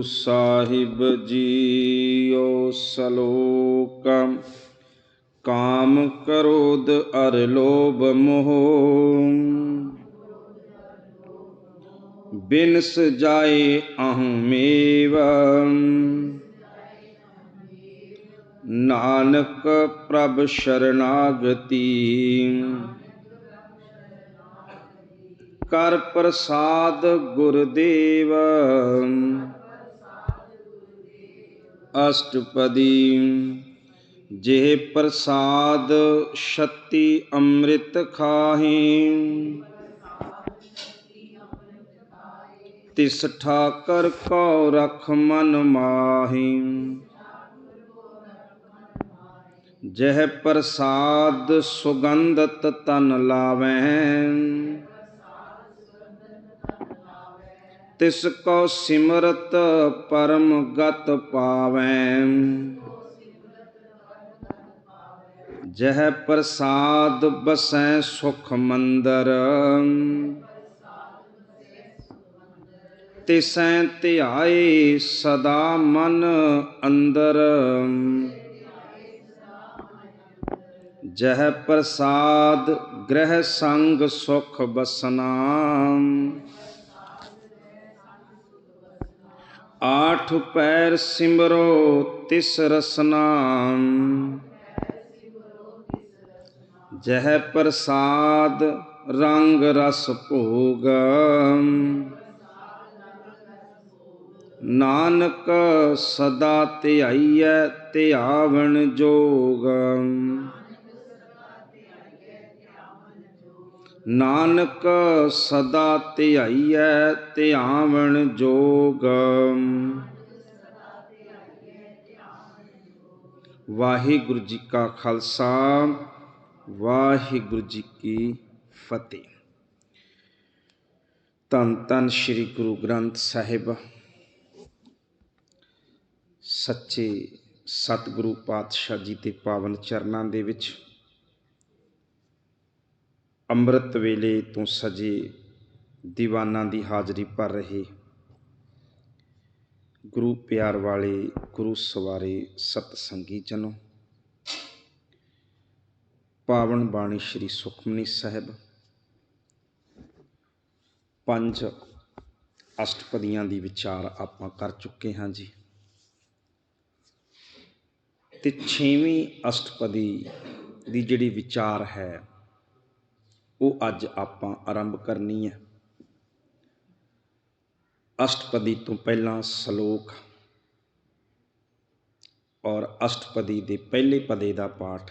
Guru Sahib JIO ਸਲੋਕ, ਕਾਮ ਕਰੋਧ ਅਰ ਲੋਭ ਮੋਹ। ਬਿਨਸ ਜਾਏ ਅਹਮੇਵ ਨਾਨਕ ਪ੍ਰਭ ਸ਼ਰਨਾਗਤੀ। ਕਰ ਪ੍ਰਸਾਦ ਗੁਰਦੇਵ। ਅਸ਼ਟਪਦੀ। ਜਿਹ ਪ੍ਰਸਾਦ ਸ਼ਕਤੀ ਅੰਮ੍ਰਿਤ ਖਾਹੀ। ਤਿਸ ਠਾਕਰ ਕੋ ਰਖ ਮਨ ਮਾਹੀ। ਜਹ ਪ੍ਰਸਾਦ ਸੁਗੰਧਤ ਤਨ ਲਾਵੈ। ਤਿਸ ਕੋ ਸਿਮਰਤ ਪਰਮ ਗਤ ਪਾਵੈ। ਜਹ ਪ੍ਰਸਾਦ ਬਸੈ ਸੁਖ ਮੰਦਰ। ਤਿਸੈ ਧਿਆਏ ਸਦਾ ਮਨ ਅੰਦਰ। ਜਹ ਪ੍ਰਸਾਦ ਗ੍ਰਹਿ ਸੰਗ ਸੁਖ ਬਸਨਾ। ਆਠ ਪੈਰ ਸਿਮਰੋ ਤਿਸ ਰਸਨਾ ਜਹ ਪ੍ਰਸਾਦ ਰੰਗ ਰਸ ਭੋਗ ਨਾਨਕ ਸਦਾ ਧਿਆਈਐ ਧਿਆਵਣ ਜੋਗ ਨਾਨਕ ਸਦਾ ਧਿਆਈਐ, ਧਿਆਵਣ ਜੋਗ। ਵਾਹਿਗੁਰੂ ਜੀ ਕਾ ਖਾਲਸਾ, ਵਾਹਿਗੁਰੂ ਜੀ ਕੀ ਫਤਿਹ। ਤਨ ਤਨ ਸ੍ਰੀ ਗੁਰੂ ਗ੍ਰੰਥ ਸਾਹਿਬ, ਸੱਚੇ ਸਤਿਗੁਰੂ ਪਾਤਸ਼ਾਹ ਜੀ ਦੇ ਪਾਵਨ ਚਰਨਾਂ ਦੇ ਵਿੱਚ ਅੰਮ੍ਰਿਤ ਵੇਲੇ ਤੋਂ ਸਜੇ ਦੀਵਾਨਾਂ ਦੀ ਹਾਜ਼ਰੀ ਭਰ ਰਹੇ ਗੁਰੂ ਪਿਆਰ ਵਾਲੇ ਗੁਰੂ ਸਵਾਰੇ ਸਤ ਸੰਗੀ ਜਨੋ। ਪਾਵਨ ਬਾਣੀ ਸ੍ਰੀ ਸੁਖਮਨੀ ਸਾਹਿਬ। ਪੰਜ ਅਸ਼ਟਪਦੀਆਂ ਦੀ ਵਿਚਾਰ ਆਪਾਂ ਕਰ ਚੁੱਕੇ ਹਾਂ ਜੀ। ਤੇ 6ਵੀਂ ਅਸ਼ਟਪਦੀ ਦੀ ਜਿਹੜੀ ਵਿਚਾਰ ਹੈ ਉਹ ਅੱਜ ਆਪਾਂ ਆਰੰਭ ਕਰਨੀ ਹੈ। ਅਸ਼ਟਪਦੀ ਤੋਂ ਪਹਿਲਾਂ ਸ਼ਲੋਕ ਔਰ ਅਸ਼ਟਪਦੀ ਦੇ ਪਹਿਲੇ ਪਦੇ ਦਾ ਪਾਠ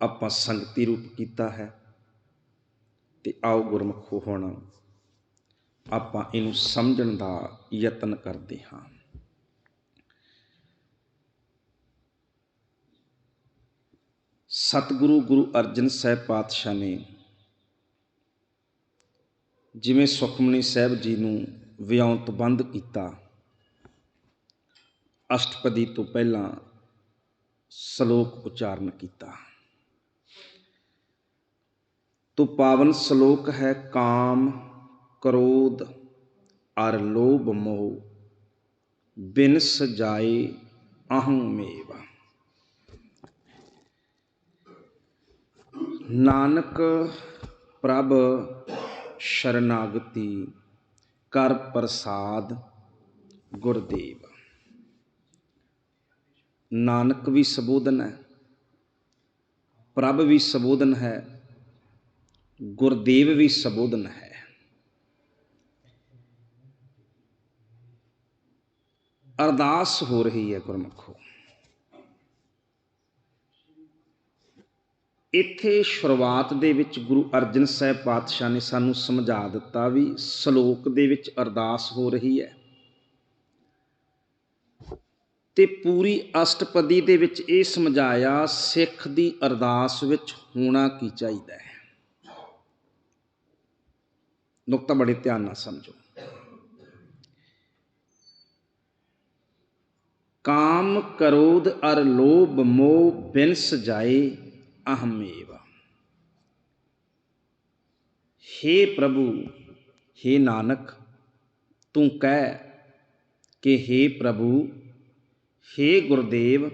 ਆਪਾਂ ਸੰਗਤੀ ਰੂਪ ਕੀਤਾ ਹੈ ਤੇ ਆਓ ਗੁਰਮਖੋ ਹੁਣ, ਆਪਾਂ ਇਹਨੂੰ ਸਮਝਣ ਦਾ ਯਤਨ ਕਰਦੇ ਹਾਂ। ਸਤਿਗੁਰੂ ਗੁਰੂ ਅਰਜਨ ਸਾਹਿਬ ਪਾਤਸ਼ਾਹ ਨੇ ਜਿਵੇਂ ਸੁਖਮਨੀ ਸਾਹਿਬ ਜੀ ਨੂੰ ਵਿਉਂਤ ਬੰਦ ਕੀਤਾ, ਅਸ਼ਟਪਦੀ ਤੋਂ ਪਹਿਲਾਂ ਸ਼ਲੋਕ ਉਚਾਰਨ ਕੀਤਾ। ਤੋ ਪਾਵਨ ਸ਼ਲੋਕ ਹੈ ਕਾਮ, ਕ੍ਰੋਧ, ਅਰ ਲੋਭ ਮੋਹ ਬਿਨ ਸਜਾਏ ਅਹੰ ਮੇਵਾ। ਨਾਨਕ ਪ੍ਰਭ ਸ਼ਰਨਾਗਤੀ ਕਰ ਪ੍ਰਸਾਦ ਗੁਰਦੇਵ। ਨਾਨਕ ਵੀ ਸੰਬੋਧਨ ਹੈ, ਪ੍ਰਭ ਵੀ ਸੰਬੋਧਨ ਹੈ, ਗੁਰਦੇਵ ਵੀ ਸੰਬੋਧਨ ਹੈ। ਅਰਦਾਸ ਹੋ ਰਹੀ ਹੈ ਗੁਰਮਖੋ। ਇੱਥੇ ਸ਼ੁਰੂਆਤ ਦੇ ਵਿੱਚ ਗੁਰੂ ਅਰਜਨ ਸਾਹਿਬ ਪਾਤਸ਼ਾਹ ਨੇ ਸਾਨੂੰ ਸਮਝਾ ਦਿੱਤਾ ਵੀ ਸ਼ਲੋਕ ਦੇ ਵਿੱਚ ਅਰਦਾਸ ਹੋ ਰਹੀ ਹੈ। ਤੇ ਪੂਰੀ ਅਸ਼ਟਪਦੀ ਦੇ ਵਿੱਚ ਇਹ ਸਮਝਾਇਆ, ਸਿੱਖ ਦੀ ਅਰਦਾਸ ਵਿੱਚ ਹੋਣਾ ਕੀ ਚਾਹੀਦਾ ਹੈ? ਨੁਕਤਾ ਬੜੇ ਧਿਆਨ ਨਾਲ ਸਮਝੋ। ਕਾਮ ਕਰੋਧ ਅਰ ਲੋਭ ਮੋਹ ਬਿਨਸ ਜਾਏ ਅਹਮੇਵ हे ਪ੍ਰਭੂ हे ਨਾਨਕ ਤੂੰ ਕਹਿ ਕਿ हे ਪ੍ਰਭੂ हे ਗੁਰਦੇਵ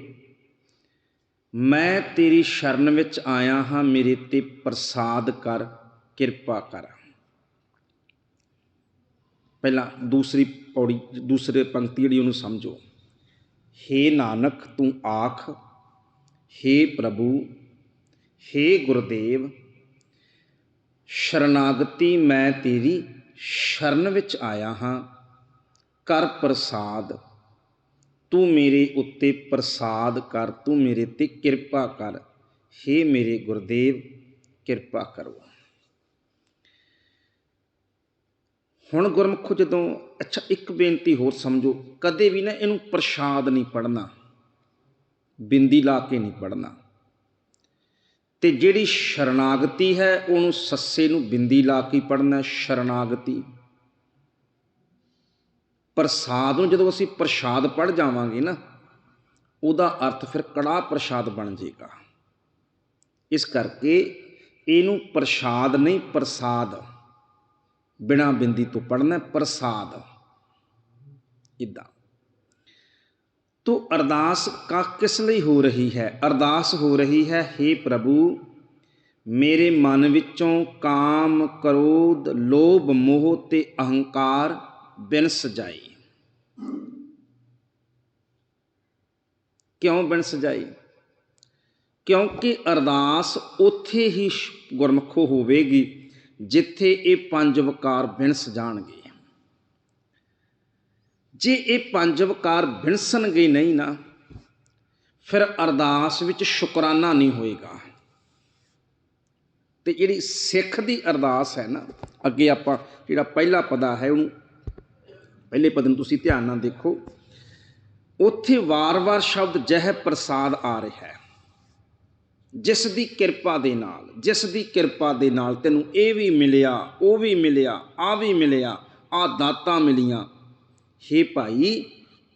ਮੈਂ ਤੇਰੀ ਸ਼ਰਨ ਵਿੱਚ ਆਇਆ ਹਾਂ ਮੇਰੇ ਤੇ ਪ੍ਰਸਾਦ ਕਰ ਕਿਰਪਾ ਕਰ ਪਹਿਲਾਂ ਦੂਸਰੀ ਪੌੜੀ ਦੂਸਰੇ ਪੰਕਤੀ ਜਿਹੜੀ ਉਹਨੂੰ ਸਮਝੋ हे ਨਾਨਕ ਤੂੰ ਆਖ हे ਪ੍ਰਭੂ ਹੇ ਗੁਰਦੇਵ, ਸ਼ਰਨਾਗਤੀ ਮੈਂ ਤੇਰੀ ਸ਼ਰਨ ਵਿੱਚ ਆਇਆ ਹਾਂ। ਕਰ ਪ੍ਰਸਾਦ, ਤੂੰ ਮੇਰੇ ਉੱਤੇ ਪ੍ਰਸਾਦ ਕਰ, ਤੂੰ ਮੇਰੇ ਤੇ ਕਿਰਪਾ ਕਰ। हे ਮੇਰੇ ਗੁਰਦੇਵ, ਕਿਰਪਾ ਕਰੋ। ਹੁਣ ਗੁਰਮੁਖੋ ਜਦੋਂ, ਅੱਛਾ, ਇੱਕ ਬੇਨਤੀ ਹੋਰ ਸਮਝੋ। ਕਦੇ ਵੀ ਨਾ ਇਹਨੂੰ ਪ੍ਰਸ਼ਾਦ ਨਹੀਂ ਪੜਨਾ ਬਿੰਦੀ ਲਾ ਕੇ ਨਹੀਂ ਪੜਨਾ ਅਤੇ ਜਿਹੜੀ ਸ਼ਰਨਾਗਤੀ ਹੈ, ਉਹਨੂੰ ਸੱਸੇ ਨੂੰ ਬਿੰਦੀ ਲਾ ਕੇ ਪੜ੍ਹਨਾ ਸ਼ਰਨਾਗਤੀ। ਪ੍ਰਸਾਦ ਨੂੰ ਜਦੋਂ ਅਸੀਂ ਪ੍ਰਸ਼ਾਦ ਪੜ ਜਾਵਾਂਗੇ ਨਾ, ਉਹਦਾ ਅਰਥ ਫਿਰ ਕੜਾ ਪ੍ਰਸ਼ਾਦ ਬਣ ਜਾਏਗਾ। ਇਸ ਕਰਕੇ ਇਹਨੂੰ ਪ੍ਰਸ਼ਾਦ ਨਹੀਂ, ਪ੍ਰਸਾਦ। ਬਿਨਾ ਬਿੰਦੀ ਤੋਂ ਪੜਨਾ ਪ੍ਰਸਾਦ। ਇਦਾਂ ਤੋ ਅਰਦਾਸ ਕਾ ਕਿਸ ਲਈ ਹੋ ਰਹੀ ਹੈ? ਅਰਦਾਸ ਹੋ ਰਹੀ ਹੈ हे ਪ੍ਰਭੂ, ਮੇਰੇ ਮਨ ਵਿੱਚੋਂ ਕਾਮ, ਕ੍ਰੋਧ, ਲੋਭ, ਮੋਹ ਤੇ ਅਹੰਕਾਰ ਬਿਨਸ ਜਾਏ ਕਿਉਂ ਬਿਨਸ ਜਾਏ ਕਿਉਂਕਿ ਅਰਦਾਸ ਉੱਥੇ ਹੀ ਗੁਰਮਖੋ ਹੋਵੇਗੀ, ਜਿੱਥੇ ਇਹ ਪੰਜ ਵਕਾਰ ਬਿਨਸ ਜਾਣਗੇ ਜੇ ਇਹ ਪੰਜ ਵਕਾਰ ਬਿਨਸਣਗੇ ਨਹੀਂ ਨਾ, ਫਿਰ ਅਰਦਾਸ ਵਿੱਚ ਸ਼ੁਕਰਾਨਾ ਨਹੀਂ ਹੋਏਗਾ। ਤੇ ਜਿਹੜੀ ਸਿੱਖ ਦੀ ਅਰਦਾਸ ਹੈ ਨਾ, ਅੱਗੇ ਆਪਾਂ ਜਿਹੜਾ ਪਹਿਲਾ ਪਦਾ ਹੈ, ਉਹਨੂੰ ਪਹਿਲੇ ਪਦ ਨੂੰ ਤੁਸੀਂ ਧਿਆਨ ਨਾਲ ਦੇਖੋ। ਉੱਥੇ ਵਾਰ-ਵਾਰ ਸ਼ਬਦ ਜਹ ਪ੍ਰਸਾਦ ਆ ਰਿਹਾ ਹੈ। ਜਿਸ ਦੀ ਕਿਰਪਾ ਦੇ ਨਾਲ, ਜਿਸ ਦੀ ਕਿਰਪਾ ਦੇ ਨਾਲ ਤੈਨੂੰ ਇਹ ਵੀ ਮਿਲਿਆ, ਉਹ ਵੀ ਮਿਲਿਆ ਆ ਵੀ ਮਿਲਿਆ ਆ ਦਾਤਾਂ ਮਿਲੀਆਂ ਹੇ ਭਾਈ,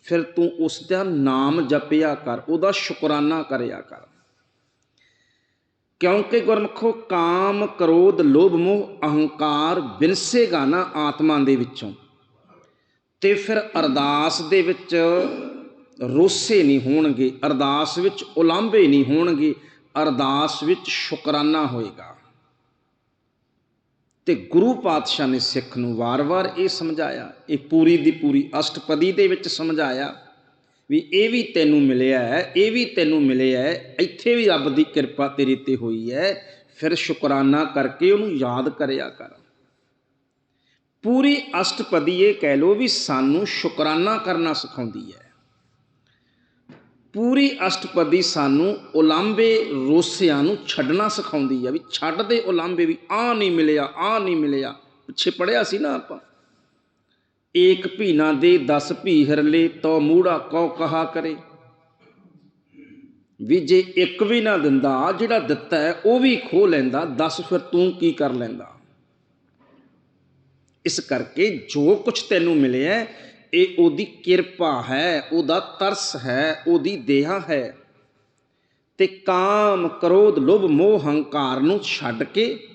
ਫਿਰ ਤੂੰ ਉਸ ਦਾ ਨਾਮ ਜਪਿਆ ਕਰ, ਉਹਦਾ ਸ਼ੁਕਰਾਨਾ ਕਰਿਆ ਕਰ। ਕਿਉਂਕਿ ਗੁਰਮਖੋ ਕਾਮ, ਕ੍ਰੋਧ, ਲੋਭ, ਮੋਹ, ਅਹੰਕਾਰ ਬਿਨਸੇਗਾ ਨਾ ਆਤਮਾ ਦੇ ਵਿੱਚੋਂ। ਤੇ ਫਿਰ ਅਰਦਾਸ ਦੇ ਵਿੱਚ ਰੋਸੇ ਨਹੀਂ ਹੋਣਗੇ, ਅਰਦਾਸ ਵਿੱਚ ਉਲਾਂਭੇ ਨਹੀਂ ਹੋਣਗੇ, ਅਰਦਾਸ ਵਿੱਚ ਸ਼ੁਕਰਾਨਾ ਹੋਏਗਾ। ਤੇ ਗੁਰੂ ਪਾਤਸ਼ਾਹ ਨੇ ਸਿੱਖ ਨੂੰ ਵਾਰ-ਵਾਰ ਇਹ ਸਮਝਾਇਆ, ਇਹ ਪੂਰੀ ਦੀ ਪੂਰੀ ਅਸ਼ਟਪਦੀ ਦੇ ਵਿੱਚ ਸਮਝਾਇਆ ਵੀ ਇਹ ਵੀ ਤੈਨੂੰ ਮਿਲਿਆ ਹੈ, ਇਹ ਵੀ ਤੈਨੂੰ ਮਿਲਿਆ ਹੈ, ਇੱਥੇ ਵੀ ਰੱਬ ਦੀ ਕਿਰਪਾ ਤੇਰੇ ਤੇ ਹੋਈ ਹੈ, ਫਿਰ ਸ਼ੁਕਰਾਨਾ ਕਰਕੇ ਉਹਨੂੰ ਯਾਦ ਕਰਿਆ ਕਰ। ਪੂਰੀ ਅਸ਼ਟਪਦੀ ਇਹ ਕਹਿ ਲੋ ਵੀ ਸਾਨੂੰ ਸ਼ੁਕਰਾਨਾ ਕਰਨਾ ਸਿਖਾਉਂਦੀ ਹੈ। ਪੂਰੀ ਅਸ਼ਟਪਦੀ ਸਾਨੂੰ ਉਲਾਂਬੇ ਰੋਸਿਆਂ ਨੂੰ ਛੱਡਣਾ ਸਿਖਾਉਂਦੀ ਹੈ ਵੀ ਛੱਡ ਦੇ ਉਲਾਂਬੇ ਵੀ ਆ ਨਹੀਂ ਮਿਲਿਆ ਆ ਨਹੀਂ ਮਿਲਿਆ। ਪਿੱਛੇ ਪੜਿਆ ਸੀ ਨਾ ਆਪਾਂ। ਏਕ ਭੀਨਾ ਦੇ 10 ਭੀ ਹਰਲੇ ਤੋ ਮੂੜਾ ਕਉ ਕਹਾ ਕਰੇ। ਵੀ ਜੇ ਇੱਕ ਵੀ ਨਾ ਦਿੰਦਾ ਜਿਹੜਾ ਦਿੱਤਾ ਹੈ, ਉਹ ਵੀ ਖੋ ਲੈਂਦਾ 10 ਫਿਰ ਤੂੰ ਕੀ ਕਰ ਲੈਂਦਾ? ਇਸ ਕਰਕੇ ਜੋ ਕੁਝ ਤੈਨੂੰ ਮਿਲਿਆ ਇਹ ਉਹਦੀ ਕਿਰਪਾ ਹੈ, ਉਹਦਾ ਤਰਸ ਹੈ, ਉਹਦੀ ਦੇਹਾ ਹੈ। ਤੇ ਕਾਮ, ਕ੍ਰੋਧ, ਲੋਭ, ਮੋਹ, ਹੰਕਾਰ ਨੂੰ ਛੱਡ ਕੇ,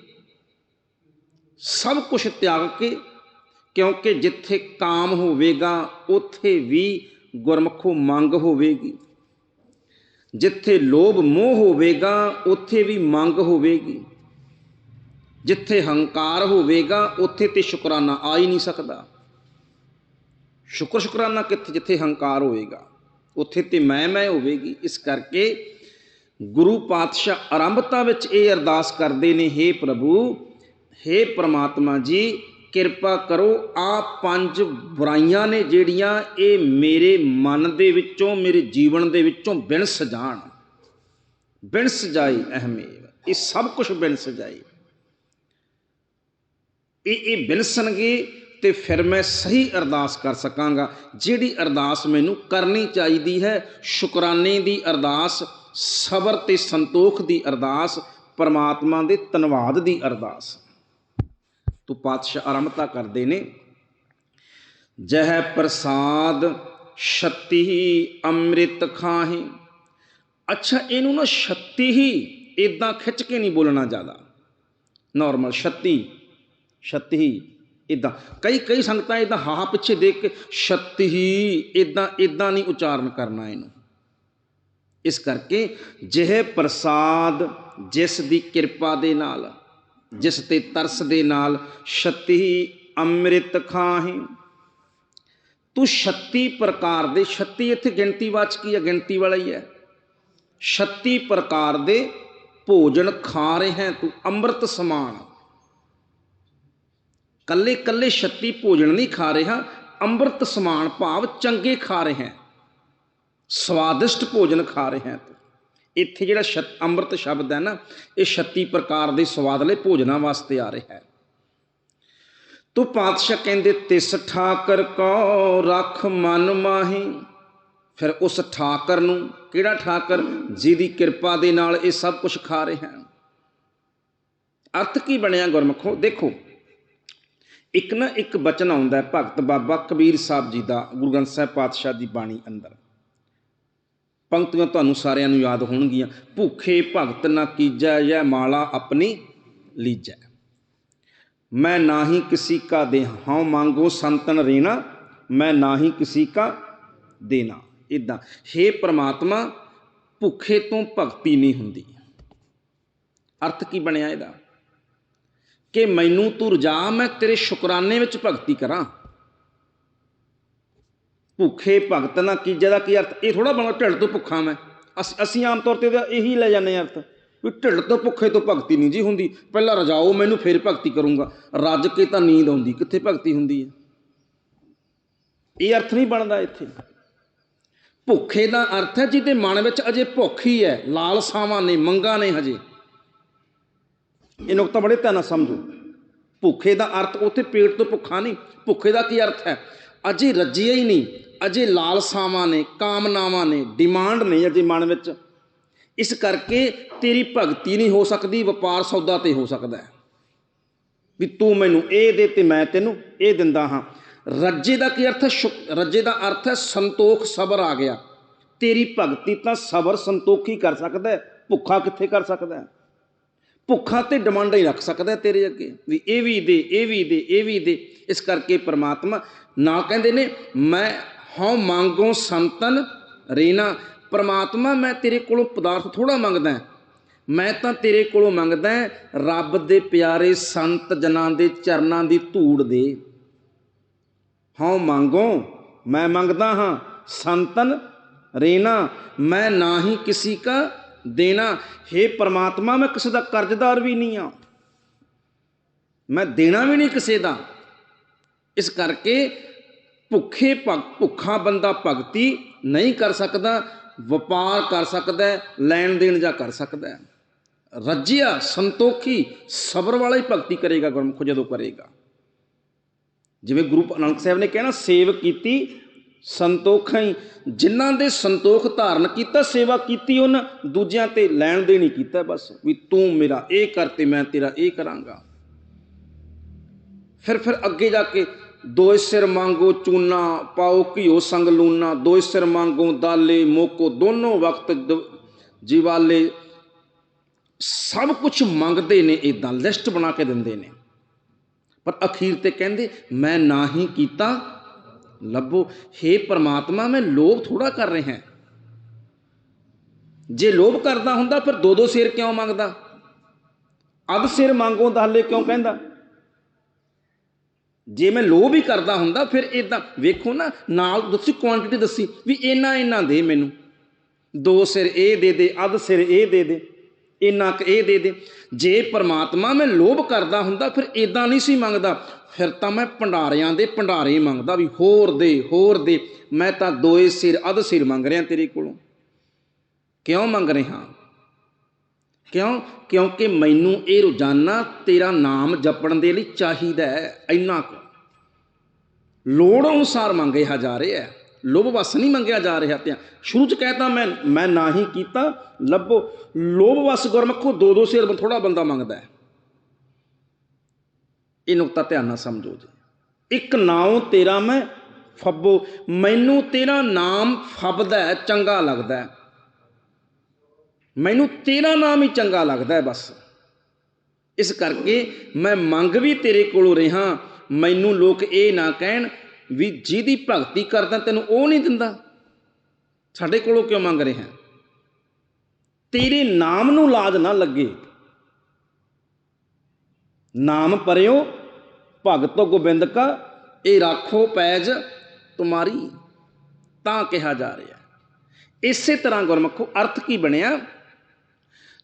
ਸਭ ਕੁਝ ਤਿਆਗ ਕੇ, ਕਿਉਂਕਿ ਜਿੱਥੇ ਕਾਮ ਹੋਵੇਗਾ, ਉੱਥੇ ਵੀ ਗੁਰਮਖੋ ਮੰਗ ਹੋਵੇਗੀ। ਜਿੱਥੇ ਲੋਭ, ਮੋਹ ਹੋਵੇਗਾ, ਉੱਥੇ ਵੀ ਮੰਗ ਹੋਵੇਗੀ। ਜਿੱਥੇ ਹੰਕਾਰ ਹੋਵੇਗਾ, ਉੱਥੇ ਤੇ ਸ਼ੁਕਰਾਨਾ ਆ ਹੀ ਨਹੀਂ ਸਕਦਾ। ਸ਼ੁਕਰ ਸ਼ੁਕਰਾਨਾ ਕਿੱਥੇ ਜਿੱਥੇ ਹੰਕਾਰ ਹੋਏਗਾ, ਉੱਥੇ ਤੇ ਮੈਂ ਮੈਂ ਹੋਵੇਗੀ। ਇਸ ਕਰਕੇ ਗੁਰੂ ਪਾਤਸ਼ਾਹ ਆਰੰਭਤਾ ਵਿੱਚ ਇਹ ਅਰਦਾਸ ਕਰਦੇ ਨੇ हे ਪ੍ਰਭੂ हे ਪ੍ਰਮਾਤਮਾ ਜੀ, ਕਿਰਪਾ ਕਰੋ ਆ ਪੰਜ ਬੁਰਾਈਆਂ ਨੇ ਜਿਹੜੀਆਂ ਇਹ ਮੇਰੇ ਮਨ ਦੇ ਵਿੱਚੋਂ, ਮੇਰੇ ਜੀਵਨ ਦੇ ਵਿੱਚੋਂ ਬਿਨਸ ਜਾਣ ਬਿਨਸ ਜਾਏ ਅਹਮੇਵ। ਇਹ ਸਭ ਕੁਝ ਬਿਨਸ ਜਾਏ ਇਹ ਇਹ ਬਿਨਸਣਗੇ ਤੇ ਫਿਰ ਮੈਂ ਸਹੀ ਅਰਦਾਸ ਕਰ ਸਕਾਂਗਾ। ਜਿਹੜੀ ਅਰਦਾਸ ਮੈਨੂੰ ਕਰਨੀ ਚਾਹੀਦੀ ਹੈ, ਸ਼ੁਕਰਾਨੇ ਦੀ ਅਰਦਾਸ, ਸਬਰ ਤੇ ਸੰਤੋਖ ਦੀ ਅਰਦਾਸ, ਪਰਮਾਤਮਾ ਦੇ ਧੰਨਵਾਦ ਦੀ ਅਰਦਾਸ। ਤੋ ਪਾਤਸ਼ਾਹ ਆਰੰਭਤਾ ਕਰਦੇ ਨੇ। ਜਹ ਪ੍ਰਸਾਦ ਛਤੀ ਅੰਮ੍ਰਿਤ ਖਾਹੀ। ਅੱਛਾ, ਇਹਨੂੰ ਨਾ ਛੱਤੀ ਹੀ ਇਦਾਂ ਖਿੱਚ ਕੇ ਨਹੀਂ ਬੋਲਣਾ ਜ਼ਿਆਦਾ। ਨਾਰਮਲ ਛੱਤੀ, ਛਤੀ ਇਦਾਂ ਕਈ ਕਈ ਸੰਗਤਾਂ ਇਦਾਂ ਹਾਹਾ ਪਿੱਛੇ ਦੇਖ ਕੇ ਛੱਤੀ ਹੀ ਇਦਾਂ ਇਦਾਂ ਨਹੀਂ ਉਚਾਰਨ ਕਰਨਾ ਇਹਨੂੰ। ਇਸ ਕਰਕੇ ਜਿਹੇ ਪ੍ਰਸਾਦ ਜਿਸ ਦੀ ਕਿਰਪਾ ਦੇ ਨਾਲ, ਜਿਸ ਤੇ ਤਰਸ ਦੇ ਨਾਲ ਛੱਤੀ ਅੰਮ੍ਰਿਤ ਖਾਹੀ। ਤੂੰ 36 ਪ੍ਰਕਾਰ ਦੇ 36 ਇੱਥੇ ਗਿਣਤੀ ਵਾਚ ਕੀ ਹੈ? ਗਿਣਤੀ ਵਾਲਾ ਹੀ ਹੈ। 36 ਪ੍ਰਕਾਰ ਦੇ ਭੋਜਨ ਖਾ ਰਹੇ ਹੈ ਤੂੰ, ਅੰਮ੍ਰਿਤ ਸਮਾਨ। ਕੱਲੇ ਕੱਲੇ 36 ਭੋਜਨ ਨਹੀਂ ਖਾ ਰਿਹਾ, ਅੰਮ੍ਰਿਤ ਸਮਾਨ ਭਾਵ ਚੰਗੇ ਖਾ ਰਹੇ ਹੈ। ਸਵਾਦਿਸ਼ਟ ਭੋਜਨ ਖਾ ਰਹੇ ਹੈ। ਤੂੰ ਇੱਥੇ ਜਿਹੜਾ ਛ ਅੰਮ੍ਰਿਤ ਸ਼ਬਦ ਹੈ ਨਾ, ਇਹ 36 ਪ੍ਰਕਾਰ ਦੇ ਸਵਾਦਲੇ ਭੋਜਨਾਂ ਵਾਸਤੇ ਆ ਰਿਹਾ ਹੈ। ਤੂੰ ਪਾਤਸ਼ਾਹ ਕਹਿੰਦੇ, ਤਿਸ ਠਾਕਰ ਕੋ ਰੱਖ ਮਨ ਮਾਹੀ। ਫਿਰ ਉਸ ਠਾਕਰ ਨੂੰ, ਕਿਹੜਾ ਠਾਕਰ? ਜਿਹਦੀ ਕਿਰਪਾ ਦੇ ਨਾਲ ਇਹ ਸਭ ਕੁਝ ਖਾ ਰਿਹਾ ਹਨ ਅਰਥ ਕੀ ਬਣਿਆ ਗੁਰਮਖੋ? ਦੇਖੋ ਇੱਕ ਨਾ ਇੱਕ ਬਚਨ ਆਉਂਦਾ ਭਗਤ ਬਾਬਾ ਕਬੀਰ ਸਾਹਿਬ ਜੀ ਦਾ, ਗੁਰੂ ਗ੍ਰੰਥ ਸਾਹਿਬ ਪਾਤਸ਼ਾਹ ਦੀ ਬਾਣੀ ਅੰਦਰ। ਪੰਕਤੀਆਂ ਤੁਹਾਨੂੰ ਸਾਰਿਆਂ ਨੂੰ ਯਾਦ ਹੋਣਗੀਆਂ। ਭੁੱਖੇ ਭਗਤ ਨਾ ਕੀਜੈ ਜੈ ਮਾਲਾ ਆਪਣੀ ਲੀਜੈ। ਮੈਂ ਨਾ ਹੀ ਕਿਸੀ ਕਾ ਦੇ ਹਉ ਮੰਗੋ ਸੰਤਨ ਰੇਣਾ, ਮੈਂ ਨਾ ਹੀ ਕਿਸੀ ਕਾ ਦੇਣਾ। ਇਦਾਂ हे ਪ੍ਰਮਾਤਮਾ, ਭੁੱਖੇ ਤੋਂ ਭਗਤੀ ਨਹੀਂ ਹੁੰਦੀ। ਅਰਥ ਕੀ ਬਣਿਆ ਇਹਦਾ? ਕਿ ਮੈਨੂੰ ਤੂੰ ਰਜਾ, ਮੈਂ ਤੇਰੇ ਸ਼ੁਕਰਾਨੇ ਵਿੱਚ ਭਗਤੀ ਕਰਾਂ। ਭੁੱਖੇ ਭਗਤ ਨਾ ਕੀ, ਜਿਹਦਾ ਕੀ ਅਰਥ? ਇਹ ਥੋੜਾ ਬਣਾ ਢਿੱਡ ਤੋਂ ਭੁੱਖਾ ਮੈਂ। ਅਸ- ਅਸੀਂ ਆਮ ਤੌਰ ਤੇ ਇਹਦਾ ਇਹੀ ਲੈ ਜਾਂਦੇ ਹਾਂ ਅਰਥ। ਵੀ ਢਿੱਡ ਤੋਂ ਭੁੱਖੇ ਤੋਂ ਭਗਤੀ ਨਹੀਂ ਜੀ ਹੁੰਦੀ। ਪਹਿਲਾਂ ਰਜਾਓ ਮੈਨੂੰ ਫਿਰ ਭਗਤੀ ਕਰੂੰਗਾ। ਰੱਜ ਕੇ ਤਾਂ ਨੀਂਦ ਆਉਂਦੀ। ਕਿੱਥੇ ਭਗਤੀ ਹੁੰਦੀ ਹੈ? ਇਹ ਅਰਥ ਨਹੀਂ ਬਣਦਾ ਇੱਥੇ। ਭੁੱਖੇ ਦਾ ਅਰਥ ਹੈ ਜਿਹਦੇ ਮਨ ਵਿੱਚ ਅਜੇ ਭੁੱਖ ਹੀ ਹੈ। ਲਾਲਸਾਵਾਂ ਨੇ, ਮੰਗਾਂ ਨੇ ਹਜੇ। ਇਹ ਨੁਕਤਾ ਬੜੇ ਧਿਆਨ ਨਾਲ ਸਮਝੋ। ਭੁੱਖੇ ਦਾ ਅਰਥ ਉੱਥੇ ਪੇਟ ਤੋਂ ਭੁੱਖਾ ਨਹੀਂ, ਭੁੱਖੇ ਦਾ ਕੀ ਅਰਥ ਹੈ? ਅਜੇ ਰੱਜਿਆ ਹੀ ਨਹੀਂ, ਅਜੇ ਲਾਲਸਾਵਾਂ ਨੇ, ਕਾਮਨਾਵਾਂ ਨੇ, ਡਿਮਾਂਡ ਨੇ ਅਜੇ ਮਨ ਵਿੱਚ। ਇਸ ਕਰਕੇ ਤੇਰੀ ਭਗਤੀ ਨਹੀਂ ਹੋ ਸਕਦੀ, ਵਪਾਰ ਸੌਦਾ ਤੇ ਹੋ ਸਕਦਾ ਹੈ। ਵੀ ਤੂੰ ਮੈਨੂੰ ਇਹ ਦੇ ਤੇ ਮੈਂ ਤੈਨੂੰ ਇਹ ਦਿੰਦਾ ਹਾਂ। ਰੱਜੇ ਦਾ ਕੀ ਅਰਥ ਹੈ? ਸ਼ੁਕ- ਰੱਜੇ ਦਾ ਅਰਥ ਹੈ ਸੰਤੋਖ, ਸਬਰ ਆ ਗਿਆ। ਤੇਰੀ ਭਗਤੀ ਤਾਂ ਸਬਰ ਸੰਤੋਖੀ ਕਰ ਸਕਦਾ ਹੈ, ਭੁੱਖਾ ਕਿੱਥੇ ਕਰ ਸਕਦਾ ਹੈ? ਭੁੱਖਾ ਤੇ ਡਿਮਾਂਡਾਂ ਹੀ ਰੱਖ ਸਕਦਾ ਤੇਰੇ ਅੱਗੇ। ਵੀ ਇਹ ਵੀ ਦੇ, ਇਹ ਵੀ ਦੇ, ਇਹ ਵੀ ਦੇ। ਇਸ ਕਰਕੇ ਪ੍ਰਮਾਤਮਾ ਨਾ ਕਹਿੰਦੇ ਨੇ, ਮੈਂ ਹਉ ਮੰਗੋ ਸੰਤਨ ਰੇਨਾ। ਪ੍ਰਮਾਤਮਾ, ਮੈਂ ਤੇਰੇ ਕੋਲੋਂ ਪਦਾਰਥ ਥੋੜਾ ਮੰਗਦਾ ਮੈਂ ਤਾਂ ਤੇਰੇ ਕੋਲੋਂ ਮੰਗਦਾ ਰੱਬ ਦੇ ਪਿਆਰੇ ਸੰਤ ਜਨਾਂ ਦੇ ਚਰਨਾਂ ਦੀ ਧੂੜ ਦੇ। ਹਉ ਮੰਗੋ, ਮੈਂ ਮੰਗਦਾ ਹਾਂ ਸੰਤਨ ਰੇਨਾ। ਮੈਂ ਨਾ ਹੀ ਕਿਸੇ ਕਾ ਦੇਣਾ। हे ਪ੍ਰਮਾਤਮਾ, ਮੈਂ ਕਿਸੇ ਦਾ ਕਰਜ਼ਦਾਰ ਵੀ ਨਹੀਂ ਆ। ਮੈਂ ਦੇਣਾ ਵੀ ਨਹੀਂ ਕਿਸੇ ਦਾ। ਇਸ ਕਰਕੇ ਭੁੱਖੇ ਭੁੱਖਾ ਬੰਦਾ ਭਗਤੀ ਨਹੀਂ ਕਰ ਸਕਦਾ, ਵਪਾਰ ਕਰ ਸਕਦਾ ਲੈਣ ਦੇਣ ਜਾਂ ਕਰ ਸਕਦਾ ਰੱਜਿਆ, ਸੰਤੋਖੀ, ਸਬਰ ਵਾਲਾ ਹੀ ਭਗਤੀ ਕਰੇਗਾ, ਗੁਰਮੁਖ ਜਦੋਂ ਕਰੇਗਾ। ਜਿਵੇਂ ਗੁਰੂ ਨਾਨਕ ਸਾਹਿਬ ਨੇ ਕਹਿਣਾ ਸੇਵ ਕੀਤੀ ਸੰਤੋਖਾਂ ਹੀ। ਜਿਨ੍ਹਾਂ ਦੇ ਸੰਤੋਖ ਧਾਰਨ ਕੀਤਾ, ਸੇਵਾ ਕੀਤੀ, ਉਹਨਾਂ ਦੂਜਿਆਂ ਤੇ ਲੈਣ ਦੇ ਨਹੀਂ ਕੀਤਾ ਬਸ। ਵੀ ਤੂੰ ਮੇਰਾ ਇਹ ਕਰ ਤੇ ਮੈਂ ਤੇਰਾ ਇਹ ਕਰਾਂਗਾ। ਫਿਰ ਫਿਰ ਅੱਗੇ ਜਾ ਕੇ ਦੋਇ ਸਿਰ ਮੰਗੋ ਚੂਨਾ ਪਾਓ, ਘਿਓ ਸੰਗ ਲੂਨਾ। ਦੋਇ ਸਿਰ ਮੰਗੋ ਦਾਲੇ, ਮੋਕੋ। ਦੋਨੋਂ ਵਕਤ ਜੀਵਾਲੇ ਸਭ ਕੁਝ ਮੰਗਦੇ ਨੇ ਇਦਾਂ ਲਿਸਟ ਬਣਾ ਕੇ ਦਿੰਦੇ ਨੇ। ਪਰ ਅਖੀਰ ਤੇ ਕਹਿੰਦੇ, ਮੈਂ ਨਾ ਹੀ ਕੀਤਾ ਲੱਭੋ। हे ਪ੍ਰਮਾਤਮਾ, ਮੈਂ ਲੋਭ ਥੋੜਾ ਕਰ ਰਿਹਾ। ਜੇ ਲੋਭ ਕਰਦਾ ਹੁੰਦਾ, ਫਿਰ ਦੋ ਦੋ ਸਿਰ ਕਿਉਂ ਮੰਗਦਾ? ਅਧ ਸਿਰ ਮੰਗੋ ਤਾਂ ਦਾਲੇ ਕਿਉਂ ਕਹਿੰਦਾ? ਜੇ ਮੈਂ ਲੋਭ ਹੀ ਕਰਦਾ ਹੁੰਦਾ, ਫਿਰ ਇਦਾਂ ਵੇਖੋ ਨਾ, ਨਾਲ ਦੱਸੀ ਕੁਆਂਟੀਟੀ ਦੱਸੀ, ਵੀ ਇੰਨਾ ਇੰਨਾ ਦੇ ਮੈਨੂੰ। ਦੋ ਸਿਰ ਇਹ ਦੇ ਦੇ, ਅਧ ਸਿਰ ਇਹ ਦੇ ਦੇ। ਇੰਨਾ ਕੁ ਇਹ ਦੇ ਦੇ। ਜੇ ਪ੍ਰਮਾਤਮਾ ਮੈਂ ਲੋਭ ਕਰਦਾ ਹੁੰਦਾ, ਫਿਰ ਇਦਾਂ ਨਹੀਂ ਸੀ ਮੰਗਦਾ। ਫਿਰ ਤਾਂ ਮੈਂ ਭੰਡਾਰਿਆਂ ਦੇ ਭੰਡਾਰੇ ਮੰਗਦਾ ਵੀ ਹੋਰ ਦੇ ਹੋਰ ਦੇ। ਮੈਂ ਤਾਂ ਦੋਏ ਸਿਰ, ਅਧ ਸਿਰ ਮੰਗ ਰਿਹਾ ਤੇਰੇ ਕੋਲੋਂ। ਕਿਉਂ ਮੰਗ ਰਿਹਾ? ਕਿਉਂ? ਕਿਉਂਕਿ ਮੈਨੂੰ ਇਹ ਰੋਜ਼ਾਨਾ ਤੇਰਾ ਨਾਮ ਜਪਣ ਦੇ ਲਈ ਚਾਹੀਦਾ ਹੈ, ਇੰਨਾ ਕੁ। ਲੋੜ ਅਨੁਸਾਰ ਮੰਗਿਆ ਜਾ ਰਿਹਾ ਲੋਭ ਵਸ ਨਹੀਂ ਮੰਗਿਆ ਜਾ ਰਿਹਾ ਤੇ ਸ਼ੁਰੂ ਚ ਕਹਿਤਾ ਮੈਂ ਮੈਂ ਨਾ ਹੀ ਕੀਤਾ। ਲੱਭੋ, ਲੋਭ ਵਸ ਗੁਰਮਖੋ, ਦੋ ਦੋ ਸਿਰ ਥੋੜਾ ਬੰਦਾ ਮੰਗਦਾ ਹੈ। ਇਹ ਨੁਕਤਾ ਧਿਆਨ ਨਾਲ ਸਮਝੋ ਜੀ। ਇੱਕ ਨਾਉ ਤੇਰਾ ਮੈਂ ਫੱਬੋ, ਮੈਨੂੰ ਤੇਰਾ ਨਾਮ ਫੱਬਦਾ ਚੰਗਾ ਲੱਗਦਾ ਮੈਨੂੰ ਤੇਰਾ ਨਾਮ ਹੀ ਚੰਗਾ ਲੱਗਦਾ ਹੈ ਬਸ। ਇਸ ਕਰਕੇ ਮੈਂ ਮੰਗ ਵੀ ਤੇਰੇ ਕੋਲੋਂ ਰਿਹਾ, ਮੈਨੂੰ ਲੋਕ ਇਹ ਨਾ ਕਹਿਣ ਵੀ ਜਿਹਦੀ ਭਗਤੀ ਕਰਦਾ, ਤੈਨੂੰ ਉਹ ਨਹੀਂ ਦਿੰਦਾ। ਸਾਡੇ ਕੋਲੋਂ ਕਿਉਂ ਮੰਗ ਰਿਹਾ? ਤੇਰੇ ਨਾਮ ਨੂੰ ਲਾਜ ਨਾ ਲੱਗੇ। ਨਾਮ ਪਰਿਓ, ਭਗਤੋ ਗੋਬਿੰਦ ਕਾ, ਇਹ ਰਾਖੋ ਪੈਜ ਤੁਮਾਰੀ। ਤਾਂ ਕਿਹਾ ਜਾ ਰਿਹਾ। ਇਸੇ ਤਰ੍ਹਾਂ ਗੁਰਮਖੋ, ਅਰਥ ਕੀ ਬਣਿਆ?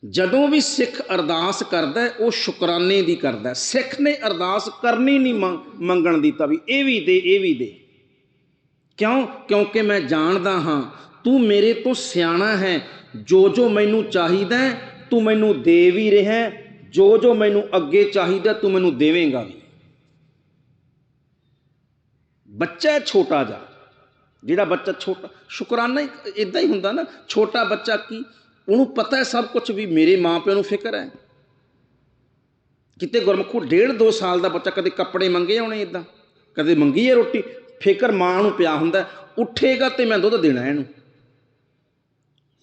ਜਦੋਂ ਵੀ ਸਿੱਖ ਅਰਦਾਸ ਕਰਦਾ ਉਹ ਸ਼ੁਕਰਾਨੇ ਦੀ ਕਰਦਾ ਸਿੱਖ ਨੇ ਅਰਦਾਸ ਕਰਨੀ ਨਹੀਂ ਮੰਗ- ਮੰਗਣ ਦੀ ਤਾਂ ਵੀ ਇਹ ਵੀ ਦੇ, ਇਹ ਵੀ ਦੇ। ਕਿਉਂ? ਕਿਉਂਕਿ ਮੈਂ ਜਾਣਦਾ ਹਾਂ, ਤੂੰ ਮੇਰੇ ਤੋਂ ਸਿਆਣਾ ਹੈ। ਜੋ ਜੋ ਮੈਨੂੰ ਚਾਹੀਦਾ ਤੂੰ ਮੈਨੂੰ ਦੇ ਵੀ ਰਿਹਾ ਜੋ ਜੋ ਮੈਨੂੰ ਅੱਗੇ ਚਾਹੀਦਾ, ਤੂੰ ਮੈਨੂੰ ਦੇਵੇਂਗਾ ਵੀ। ਬੱਚਾ ਛੋਟਾ ਜਿਹਾ। ਜਿਹੜਾ ਬੱਚਾ ਛੋਟਾ, ਸ਼ੁਕਰਾਨਾ ਇਦਾਂ ਹੀ ਹੁੰਦਾ ਨਾ, ਛੋਟਾ ਬੱਚਾ ਕੀ? ਉਹਨੂੰ ਪਤਾ ਹੈ ਸਭ ਕੁਝ ਵੀ ਮੇਰੇ ਮਾਪਿਆਂ ਨੂੰ ਫਿਕਰ ਹੈ। ਕਿਤੇ ਗੁਰਮਖੂ ਡੇਢ ਦੋ ਸਾਲ ਦਾ ਬੱਚਾ ਕਦੇ ਕੱਪੜੇ ਮੰਗੇ ਆਉਣੇ ਇਦਾਂ ਕਦੇ ਮੰਗੀ ਹੈ ਰੋਟੀ? ਫਿਕਰ ਮਾਂ ਨੂੰ ਪਿਆ ਹੁੰਦਾ ਉੱਠੇਗਾ ਤੇ ਮੈਂ ਦੁੱਧ ਦੇਣਾ ਇਹਨੂੰ।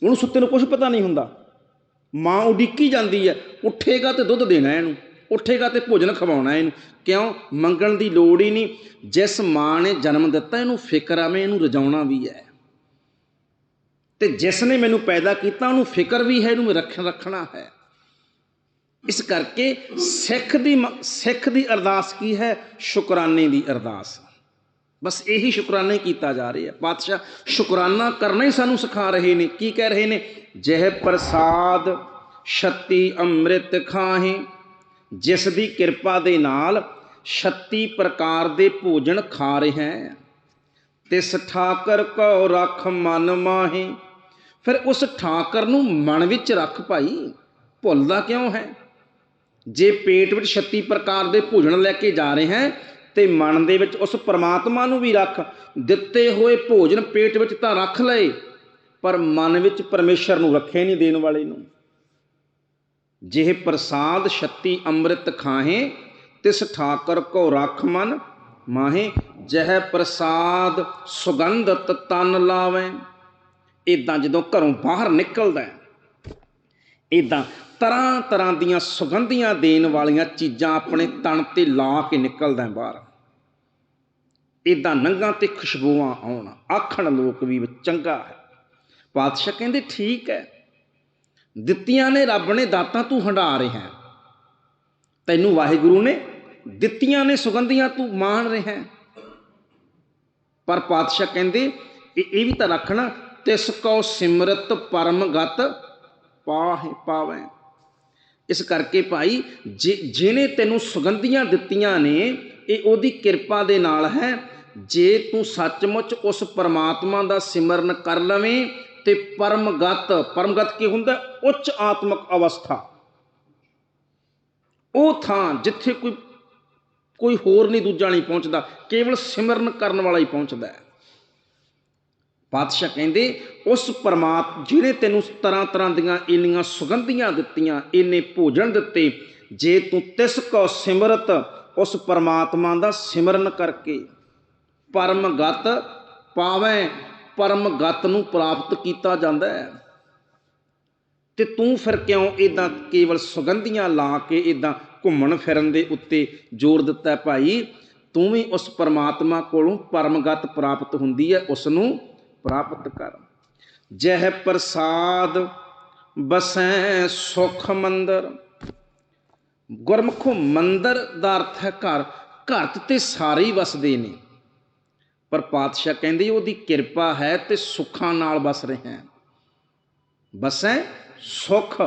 ਉਹਨੂੰ ਸੁੱਤੇ ਨੂੰ ਕੁਝ ਪਤਾ ਨਹੀਂ ਹੁੰਦਾ। ਮਾਂ ਉਡੀਕੀ ਜਾਂਦੀ ਹੈ, ਉੱਠੇਗਾ ਤੇ ਦੁੱਧ ਦੇਣਾ ਇਹਨੂੰ। ਉੱਠੇਗਾ ਤੇ ਭੋਜਨ ਖਵਾਉਣਾ ਇਹਨੂੰ। ਕਿਉਂ? ਮੰਗਣ ਦੀ ਲੋੜ ਹੀ ਨਹੀਂ। ਜਿਸ ਮਾਂ ਨੇ ਜਨਮ ਦਿੱਤਾ, ਇਹਨੂੰ ਫਿਕਰ ਆਵੇਂ ਇਹਨੂੰ ਰਜਾਉਣਾ ਵੀ ਹੈ। ਤੇ ਜਿਸ ਨੇ ਮੈਨੂੰ ਪੈਦਾ ਕੀਤਾ, ਉਹਨੂੰ ਫਿਕਰ ਵੀ ਹੈ, ਇਹਨੂੰ ਰੱਖ, ਰੱਖਣਾ ਹੈ। ਇਸ ਕਰਕੇ ਸਿੱਖ ਦੀ ਸਿੱਖ ਦੀ ਅਰਦਾਸ ਕੀ ਹੈ? ਸ਼ੁਕਰਾਨੇ ਦੀ ਅਰਦਾਸ। ਬਸ ਇਹੀ ਸ਼ੁਕਰਾਨਾ ਕੀਤਾ ਜਾ ਰਿਹਾ ਪਾਤਸ਼ਾਹ, ਸ਼ੁਕਰਾਨਾ ਕਰਨਾ ਹੀ ਸਾਨੂੰ ਸਿਖਾ ਰਹੇ ਨੇ। ਕੀ ਕਹਿ ਰਹੇ ਨੇ? ਜਹ ਪ੍ਰਸਾਦ ਛੱਤੀ ਅੰਮ੍ਰਿਤ ਖਾਹੇ, ਜਿਸ ਦੀ ਕਿਰਪਾ ਦੇ ਨਾਲ 36 ਪ੍ਰਕਾਰ ਦੇ ਭੋਜਨ ਖਾ ਰਿਹਾ ਹੈ। ਤਿਸ ਠਾਕਰ ਕੋ ਰੱਖ ਮਨ ਮਾਹੇ ਫਿਰ ਉਸ ਠਾਕਰ ਨੂੰ ਮਨ ਵਿੱਚ ਰੱਖ ਭਾਈ, ਭੁੱਲਦਾ ਕਿਉਂ ਹੈ? ਜੇ ਪੇਟ ਵਿੱਚ 36 ਪ੍ਰਕਾਰ ਦੇ ਭੋਜਨ ਲੈ ਕੇ ਜਾ ਰਹੇ ਹੈ, ਤੇ ਮਨ ਦੇ ਵਿੱਚ ਉਸ ਪ੍ਰਮਾਤਮਾ ਨੂੰ ਵੀ ਰੱਖ। ਦਿੱਤੇ ਹੋਏ ਭੋਜਨ ਪੇਟ ਵਿੱਚ ਤਾਂ ਰੱਖ ਲਏ ਪਰ ਮਨ ਵਿੱਚ ਪਰਮੇਸ਼ਰ ਨੂੰ ਰੱਖੇ ਨਹੀਂ ਦੇਣ ਵਾਲੇ ਨੂੰ। ਜਿਹ ਪ੍ਰਸਾਦ 36 ਅੰਮ੍ਰਿਤ ਖਾਹੇ, ਤਿਸ ਠਾਕਰ ਕੋ ਰੱਖ ਮਨ, ਮਾਹੇ, ਜਹ ਪ੍ਰਸਾਦ ਸੁਗੰਧਤ ਤਨ ਲਾਵੇਂ। ਇਦਾਂ ਜਦੋਂ ਘਰੋਂ ਬਾਹਰ ਨਿਕਲਦਾ ਹੈ ਇਦਾਂ ਤਰ੍ਹਾਂ ਤਰ੍ਹਾਂ ਦੀਆਂ ਸੁਗੰਧੀਆਂ ਦੇਣ ਵਾਲੀਆਂ ਚੀਜ਼ਾਂ ਆਪਣੇ ਤਣ ਤੇ ਲਾ ਕੇ ਨਿਕਲਦਾ ਬਾਹਰ। ਇਦਾਂ ਨੰਗਾ ਤੇ ਖੁਸ਼ਬੂਆਂ ਆਉਣ, ਆਖਣ ਲੋਕ ਵੀ ਚੰਗਾ ਹੈ। ਪਾਤਸ਼ਾਹ ਕਹਿੰਦੇ, ਠੀਕ ਹੈ, ਦਿੱਤੀਆਂ ਨੇ ਰੱਬ ਨੇ ਦਾਤਾਂ ਤੂੰ ਹੰਡਾ ਰਿਹਾ ਤੈਨੂੰ ਵਾਹਿਗੁਰੂ ਨੇ ਦਿੱਤੀਆਂ ਨੇ ਸੁਗੰਧੀਆਂ ਤੂੰ ਮਾਣ ਰਿਹਾ ਪਰ ਪਾਤਸ਼ਾਹ ਕਹਿੰਦੇ, ਇਹ ਇਹ ਵੀ ਤਾਂ ਰੱਖਣਾ ਤਿਸ ਕੋ ਸਿਮਰਤ ਪਰਮਗਤ ਪਾਹੇ ਪਾਵੇਂ। ਇਸ ਕਰਕੇ ਭਾਈ, ਜਿ- ਜਿਹਨੇ ਤੈਨੂੰ ਸੁਗੰਧੀਆਂ ਦਿੱਤੀਆਂ ਨੇ, ਇਹ ਉਹਦੀ ਕਿਰਪਾ ਦੇ ਨਾਲ ਹੈ। ਜੇ ਤੂੰ ਸੱਚਮੁੱਚ ਉਸ ਪਰਮਾਤਮਾ ਦਾ ਸਿਮਰਨ ਕਰ ਲਵੇਂ, ਤੇ ਪਰਮਗਤ ਪਰਮਗਤ ਕੀ ਹੁੰਦਾ? ਉੱਚ ਆਤਮਿਕ ਅਵਸਥਾ। ਉਹ ਥਾਂ ਜਿੱਥੇ ਕੋਈ ਕੋਈ ਹੋਰ ਨਹੀਂ ਦੂਜਾ ਨਹੀਂ ਪਹੁੰਚਦਾ, ਕੇਵਲ ਸਿਮਰਨ ਕਰਨ ਵਾਲਾ ਹੀ ਪਹੁੰਚਦਾ ਹੈ। ਪਾਤਸ਼ਾਹ ਕਹਿੰਦੇ, ਉਸ ਪਰਮਾਤ ਜਿਹਨੇ ਤੈਨੂੰ ਤਰ੍ਹਾਂ ਤਰ੍ਹਾਂ ਦੀਆਂ ਇੰਨੀਆਂ ਸੁਗੰਧੀਆਂ ਦਿੱਤੀਆਂ, ਇੰਨੇ ਭੋਜਨ ਦਿੱਤੇ, ਜੇ ਤੂੰ ਤਿਸ ਕੋ ਸਿਮਰਤ, ਉਸ ਪਰਮਾਤਮਾ ਦਾ ਸਿਮਰਨ ਕਰਕੇ ਪਰਮਗਤ ਪਾਵੇਂ, ਪਰਮਗਤ ਨੂੰ ਪ੍ਰਾਪਤ ਕੀਤਾ ਜਾਂਦਾ ਹੈ। ਤੇ ਤੂੰ ਫਿਰ ਕਿਉਂ ਇਦਾਂ ਕੇਵਲ ਸੁਗੰਧੀਆਂ ਲਾ ਕੇ ਇਦਾਂ ਘੁੰਮਣ ਫਿਰਨ ਦੇ ਉੱਤੇ ਜ਼ੋਰ ਦਿੱਤਾ ਭਾਈ? ਤੂੰ ਵੀ ਉਸ ਪਰਮਾਤਮਾ ਕੋਲੋਂ ਪਰਮਗਤ ਪ੍ਰਾਪਤ ਹੁੰਦੀ ਹੈ, ਉਸ ਨੂੰ ਪ੍ਰਾਪਤ ਕਰ। ਜਹ ਪ੍ਰਸਾਦ ਬਸੈ ਸੁਖ ਮੰਦਰ। ਗੁਰਮੁਖੋ ਮੰਦਰ ਦਾ ਅਰਥ ਹੈ ਘਰ। ਘਰ ਤੇ ਸਾਰੇ ਹੀ ਵਸਦੇ ਨੇ। ਪਰ ਪਾਤਸ਼ਾਹ ਕਹਿੰਦੇ ਉਹਦੀ ਕਿਰਪਾ ਹੈ ਤੇ ਸੁੱਖਾਂ ਨਾਲ ਵਸ ਰਹੇ ਹੈ ਬਸੈ ਸੁਖ